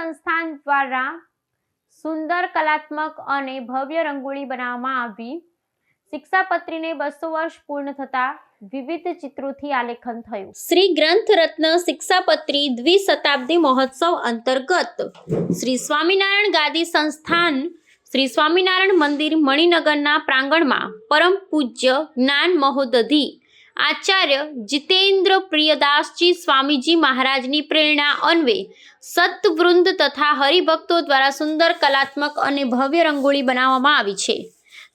સંસ્થાન દ્વારા સુંદર કલાત્મક અને ભવ્ય રંગોળી બનાવવામાં આવી. શિક્ષાપત્રીને બસો વર્ષ પૂર્ણ થતા વિવિધ ચિત્રોથી આલેખન થયું. શ્રી ગ્રંથ રત્ન શિક્ષાપત્રી દ્વિશતાબ્દી મહોત્સવ અંતર્ગત શ્રી સ્વામિનારાયણ ગાદી સંસ્થાન શ્રી સ્વામિનારાયણ મંદિર મણિનગરના પ્રાંગણમાં પરમ પૂજ્ય જ્ઞાન મહોદધિ આચાર્ય જીતેન્દ્ર પ્રિયદાસજી સ્વામીજી મહારાજની પ્રેરણા અન્વે સતવૃંદ તથા હરિભક્તો દ્વારા સુંદર કલાત્મક અને ભવ્ય રંગોળી બનાવવામાં આવી છે.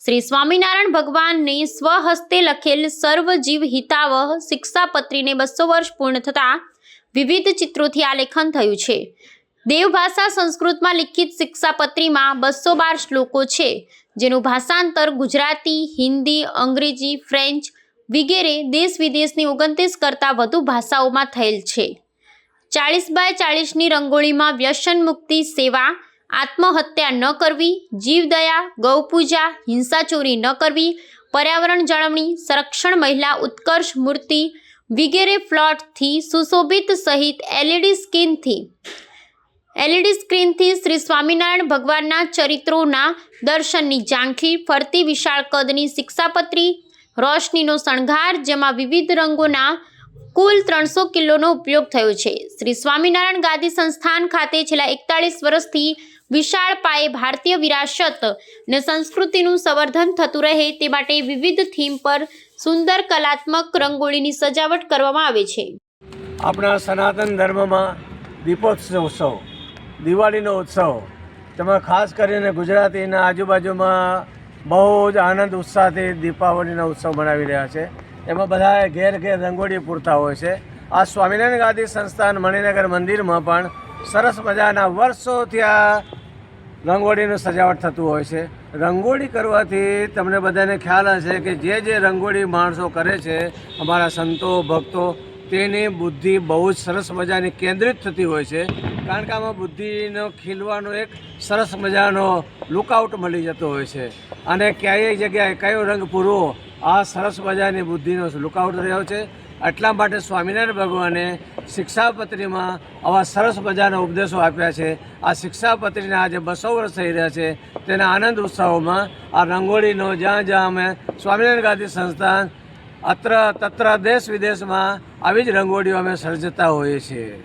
શ્રી સ્વામિનારાયણ ભગવાનને સ્વહસ્તે લખેલ સર્વજીવ હિતાવહ શિક્ષાપત્રીને બસો વર્ષ પૂર્ણ થતાં વિવિધ ચિત્રોથી આલેખન થયું છે. દેવભાષા સંસ્કૃતમાં લિખિત શિક્ષાપત્રીમાં બસો બાર શ્લોકો છે, જેનું ભાષાંતર ગુજરાતી, હિન્દી, અંગ્રેજી, ફ્રેન્ચ વગેરે દેશ વિદેશની ઓગણત્રીસ કરતાં વધુ ભાષાઓમાં થયેલ છે. ચાળીસ બાય ચાળીસની રંગોળીમાં વ્યસન મુક્તિ સેવા, આત્મહત્યા ન કરવી જીવદયા ગૌપૂજા હિંસાચોરી ન કરવી, પર્યાવરણ જાળવણી, સંરક્ષણ મહિલા, ઉત્કર્ષ મૂર્તિ વગેરે ફ્લોટથી સુશોભિત સહિત એલઈડી સ્કીનથી એલઈડી સ્ક્રીનથી શ્રી સ્વામિનારાયણ ભગવાનના ચરિત્રોના દર્શનની ઝાંખી ફરતી વિશાળ કદની શિક્ષાપત્રી રોશનીનો શણગાર, જેમાં વિવિધ રંગોના કુલ ત્રણસો કિલોનો ઉપયોગ થયો છે. શ્રી સ્વામિનારાયણ ગાદી સંસ્થાન ખાતે છેલ્લા એકતાળીસ વર્ષથી વિશાળ પાયે ભારતીય વિરાસત ને સંસ્કૃતિનું સંવર્ધન થતું રહે તે માટે વિવિધ થીમ પર સુંદર કલાત્મક રંગોળીની સજાવટ કરવામાં આવે છે. આપણા સનાતન ધર્મમાં દીપોત્સવ ઉત્સવ, દિવાળીનો ઉત્સવ, તેમાં ખાસ કરીને ગુજરાતીના આજુબાજુમાં બહુ જ આનંદ, ઉત્સાહથી દીપાવલીનો ઉત્સવ મનાવી રહ્યા છે. એમાં બધા ઘેર ઘેર રંગોળી પૂરતા હોય છે. આ સ્વામિનારાયણ ગાદી સંસ્થાન મણિનગર મંદિરમાં પણ સરસ મજાના વર્ષોથી આ રંગોળીનું સજાવટ થતું હોય છે. રંગોળી કરવાથી તમને બધાને ખ્યાલ હશે કે જે જે રંગોળી માણસો કરે છે, અમારા સંતો, ભક્તો, તેની બુદ્ધિ બહુ જ સરસ મજાની કેન્દ્રિત થતી હોય છે. કારણ કે આમાં બુદ્ધિનો ખીલવાનો એક સરસ મજાનો લુકઆઉટ મળી જતો હોય છે. અને ક્યાંય જગ્યાએ કયો રંગ પૂરવો આ સરસ મજાની બુદ્ધિનો લુકઆઉટ રહ્યો છે. એટલા માટે સ્વામિનારાયણ ભગવાને શિક્ષાપત્રીમાં આવા સરસ મજાના ઉપદેશો આપ્યા છે. આ શિક્ષાપત્રીના આજે બસો વર્ષ થઈ રહ્યા છે. તેના આનંદ ઉત્સવમાં આ રંગોળીનો જ્યાં જ્યાં અમે સ્વામિનારાયણ ગાંધી સંસ્થાન, અત્ર તત્ર દેશ વિદેશમાં આવી જ રંગોળીઓ અમે સર્જતા હોઈએ છીએ.